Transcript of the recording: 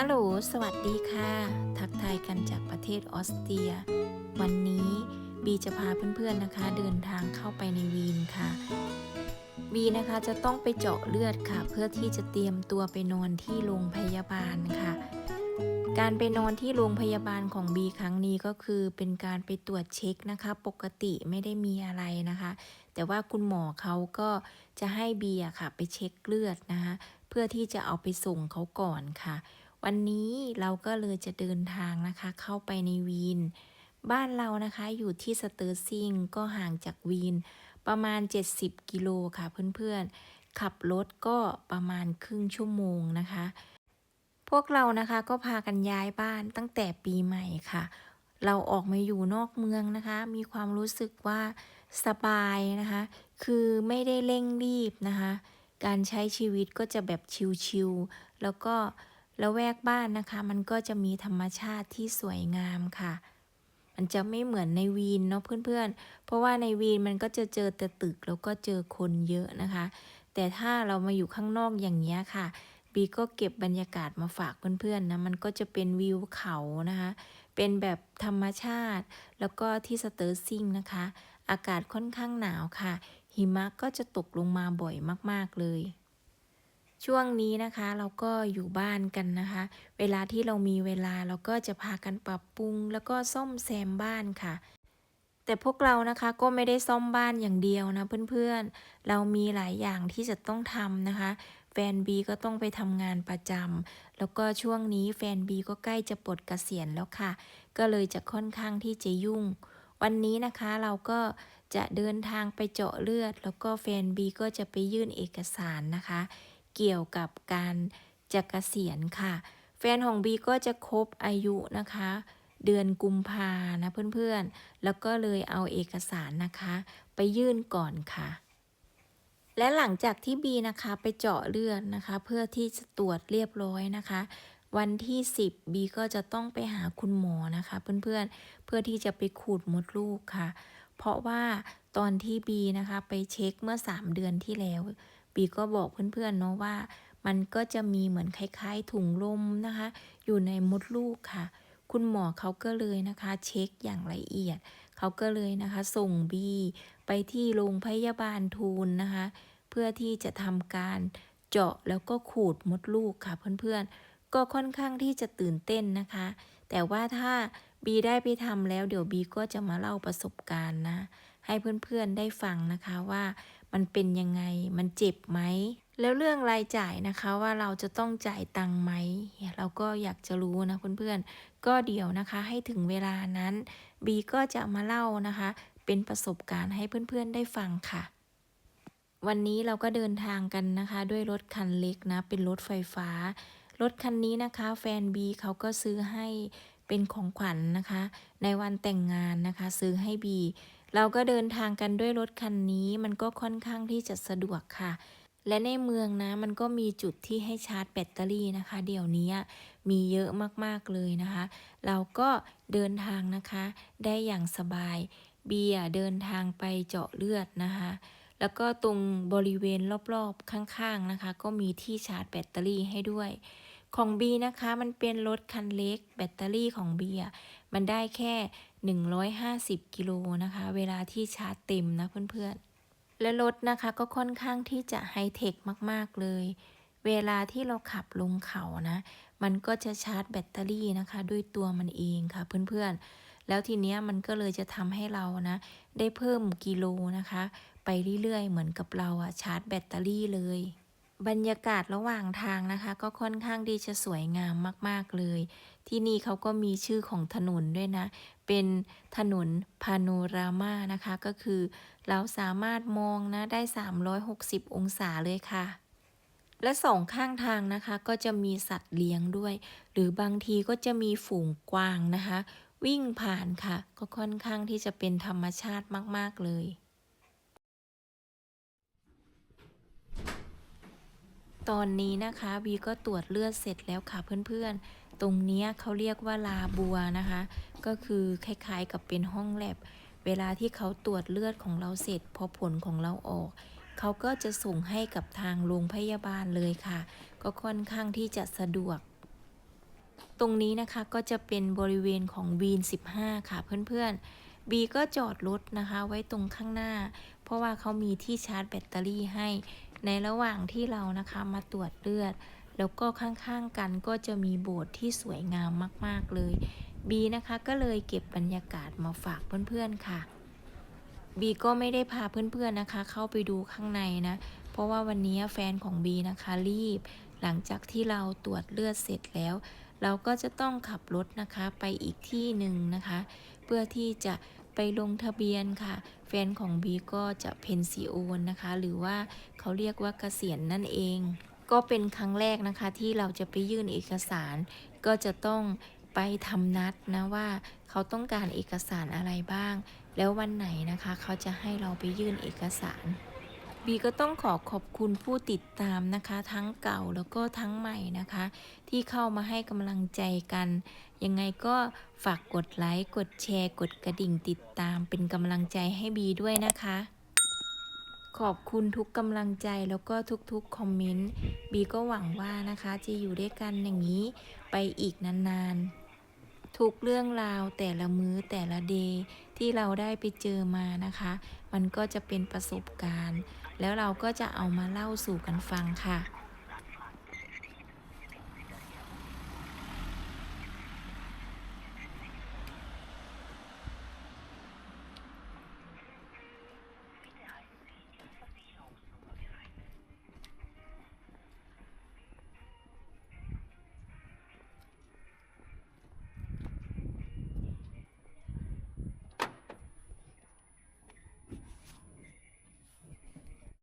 ฮัลโหล สวัสดีค่ะ ทักทายกันจากประเทศออสเตรีย วันนี้บีจะพาเพื่อนๆนะคะ เดินทางเข้าไปในวีนค่ะบีนะคะจะต้องไปเจาะเลือดค่ะ เพื่อที่จะเตรียมตัวไปนอนที่โรงพยาบาลค่ะ การไปนอนที่โรงพยาบาลของบีครั้งนี้ก็คือเป็นการไปตรวจเช็คนะคะ ปกติไม่ได้มีอะไรนะคะ แต่ว่าคุณหมอเขาก็จะให้บีอะค่ะ ไปเช็คเลือดนะคะ เพื่อที่จะเอาไปส่งเขาก่อนค่ะ วันนี้เราก็เลยจะเดินทางนะคะ เข้าไปในวีน บ้านเรานะคะอยู่ที่สเตอร์ซิงก็ห่างจากวีน ประมาณ 70 กิโลค่ะเพื่อนๆ ขับรถก็ประมาณครึ่งชั่วโมงนะคะ พวกเรานะคะก็พากันย้ายบ้านตั้งแต่ปีใหม่ค่ะ เราออกมาอยู่นอกเมืองนะคะ มีความรู้สึกว่าสบายนะคะ คือไม่ได้เร่งรีบนะคะ การใช้ชีวิตก็จะแบบชิลๆแล้วก็ ละแวกบ้านนะคะ มันก็จะมีธรรมชาติที่สวยงามค่ะ มันจะไม่เหมือนในวีนเนาะเพื่อนๆ เพราะว่าในวีนมันก็จะเจอแต่ตึกแล้วก็เจอคนเยอะนะคะ แต่ถ้าเรามาอยู่ข้างนอกอย่างเงี้ยค่ะ บีก็เก็บบรรยากาศมาฝากเพื่อนๆนะ มันก็จะเป็นวิวเขานะคะ เป็นแบบธรรมชาติ แล้วก็ที่สเตอร์ซิงนะคะ อากาศค่อนข้างหนาวค่ะ หิมะก็จะตกลงมาบ่อยมากๆเลย ช่วงนี้นะคะเราก็อยู่บ้านกันนะคะ เวลาที่เรามีเวลาเราก็จะพากันปรับปรุง แล้วก็ซ่อมแซมบ้านค่ะ แต่พวกเรานะคะก็ไม่ได้ซ่อมบ้านอย่างเดียวนะเพื่อนๆ เรามีหลายอย่างที่จะต้องทำนะคะ แฟนบีก็ต้องไปทำงานประจำแล้วก็ช่วงนี้แฟนบีก็ใกล้จะปลดเกษียณแล้วค่ะ ก็เลยจะค่อนข้างที่จะยุ่ง วันนี้นะคะเราก็จะเดินทางไปเจาะเลือด แล้วก็แฟนบีก็จะไปยื่นเอกสารนะคะ เกี่ยวกับการจะเกษียณค่ะ แฟนของบีก็จะครบอายุนะคะ เดือนกุมภานะเพื่อนๆ แล้วก็เลยเอาเอกสารนะคะ ไปยื่นก่อนค่ะ และหลังจากที่บีนะคะไปเจาะเลือดนะคะ เพื่อที่จะตรวจเรียบร้อยนะคะวันที่ 10บีก็จะต้องไปหาคุณหมอนะคะ เพื่อนๆ เพื่อที่จะไปขูดมดลูกค่ะ เพราะว่าตอนที่บีนะคะไปเช็คเมื่อ 3 เดือนที่แล้ว บีก็บอกเพื่อนๆเนาะว่า มันก็จะมีเหมือนคล้ายๆ ถุงลมนะคะ อยู่ในมดลูกค่ะ คุณหมอเขาก็เลยนะคะ เช็คอย่างละเอียด เขาก็เลยนะคะ ส่งบีไปที่โรงพยาบาลทูลนะคะ เพื่อที่จะทำการเจาะแล้วก็ขูดมดลูกค่ะเพื่อนๆ ก็ค่อนข้างที่จะตื่นเต้นนะคะ แต่ว่าถ้าบีได้ไปทำแล้วเดี๋ยวบีก็จะมาเล่าประสบการณ์นะ ให้เพื่อนๆได้ฟังนะคะว่า มันเป็นยังไง มันเจ็บไหม แล้วเรื่องรายจ่ายนะคะว่าเราจะต้องจ่ายตังค์ไหม เราก็อยากจะรู้นะเพื่อนๆ ก็เดี๋ยวนะคะให้ถึงเวลานั้นบีก็จะมาเล่านะคะ เป็นประสบการณ์ให้เพื่อนๆได้ฟังค่ะวันนี้เราก็เดินทางกันนะคะ ด้วยรถคันเล็กนะ เป็นรถไฟฟ้า รถคันนี้นะคะ แฟนบีเขาก็ซื้อให้เป็นของขวัญนนะคะ ในวันแต่งงานนะคะ ซื้อให้บี เราก็เดินทางกันด้วยรถคันนี้มันก็ค่อนข้างที่จะสะดวกค่ะ และในเมืองนะมันก็มีจุดที่ให้ชาร์จแบตเตอรี่นะคะ เดี๋ยวนี้มีเยอะมากๆเลยนะคะ เราก็เดินทางนะคะได้อย่างสบาย เบียร์เดินทางไปเจาะเลือดนะคะแล้วก็ตรงบริเวณรอบๆข้างๆนะคะ ก็มีที่ชาร์จแบตเตอรี่ให้ด้วย ของบีนะคะ มันเป็นรถคันเล็ก แบตเตอรี่ของเบียมันได้แค่ 150 กิโลนะคะ เวลาที่ชาร์จเต็มนะเพื่อนๆ และรถนะคะก็ค่อนข้างที่จะไฮเทคมากๆเลย เวลาที่เราขับลงเขานะ มันก็จะชาร์จแบตเตอรี่นะคะ ด้วยตัวมันเองค่ะเพื่อนๆ แล้วทีเนี้ยมันก็เลยจะทำให้เรานะ ได้เพิ่มกิโลนะคะ ไปเรื่อยๆ เหมือนกับเราอะชาร์จแบตเตอรี่เลย บรรยากาศระหว่างทางนะคะ ก็ค่อนข้างที่จะสวยงามมากๆเลย ที่นี่เขาก็มีชื่อของถนนด้วยนะ เป็นถนนพาโนรามานะคะ ก็คือเราสามารถมองนะได้ 360 องศาเลยค่ะ และสองข้างทางนะคะ ก็จะมีสัตว์เลี้ยงด้วย หรือบางทีก็จะมีฝูงกวางนะคะ วิ่งผ่านค่ะ ก็ค่อนข้างที่จะเป็นธรรมชาติมาก ๆ เลยตอนนี้นะคะวีก็ตรวจเลือดเสร็จแล้วค่ะเพื่อนๆ ตรงนี้เขาเรียกว่าลาบัวนะคะ ก็คือคล้ายๆกับเป็นห้องแลบ เวลาที่เขาตรวจเลือดของเราเสร็จ พอผลของเราออก เขาก็จะส่งให้กับทางโรงพยาบาลเลยค่ะ ก็ค่อนข้างที่จะสะดวก ตรงนี้นะคะก็จะเป็นบริเวณของวีน15 ค่ะเพื่อนๆบีก็จอดรถนะคะ ไว้ตรงข้างหน้า เพราะว่าเขามีที่ชาร์จแบตเตอรี่ให้ ในระหว่างที่เรานะคะมาตรวจเลือด แล้วก็ข้างๆกันก็จะมีโบสถ์ที่สวยงามมากๆเลย บีนะคะก็เลยเก็บบรรยากาศมาฝากเพื่อนๆค่ะ บีก็ไม่ได้พาเพื่อนๆนะคะ เข้าไปดูข้างในนะ เพราะว่าวันนี้แฟนของบีนะคะรีบ หลังจากที่เราตรวจเลือดเสร็จแล้ว เราก็จะต้องขับรถนะคะไปอีกที่หนึ่งนะคะ เพื่อที่จะไปลงทะเบียนค่ะ แฟนของบีก็จะเพนซิโอนนะคะ หรือว่าเขาเรียกว่าเกษียณนั่นเอง ก็เป็นครั้งแรกนะคะที่เราจะไปยื่นเอกสาร ก็จะต้องไปทำนัดนะว่าเขาต้องการเอกสารอะไรบ้าง แล้ววันไหนนะคะเขาจะให้เราไปยื่นเอกสารบีก็ต้องขอขอบคุณผู้ติดตามนะคะ ทั้งเก่าแล้วก็ทั้งใหม่นะคะ ที่เข้ามาให้กำลังใจกัน ยังไงก็ฝากกดไลค์ กดแชร์ กดกระดิ่งติดตามเป็นกำลังใจให้บีด้วยนะคะ ขอบคุณทุกกำลังใจแล้วก็ทุกๆคอมเมนต์บีก็หวังว่านะคะจะอยู่ด้วยกันอย่างนี้ไปอีกนานๆ ทุกเรื่องราวแต่ละมื้อแต่ละเดย์ที่เราได้ไปเจอมานะคะ มันก็จะเป็นประสบการณ์ แล้วเราก็จะเอามาเล่าสู่กันฟังค่ะ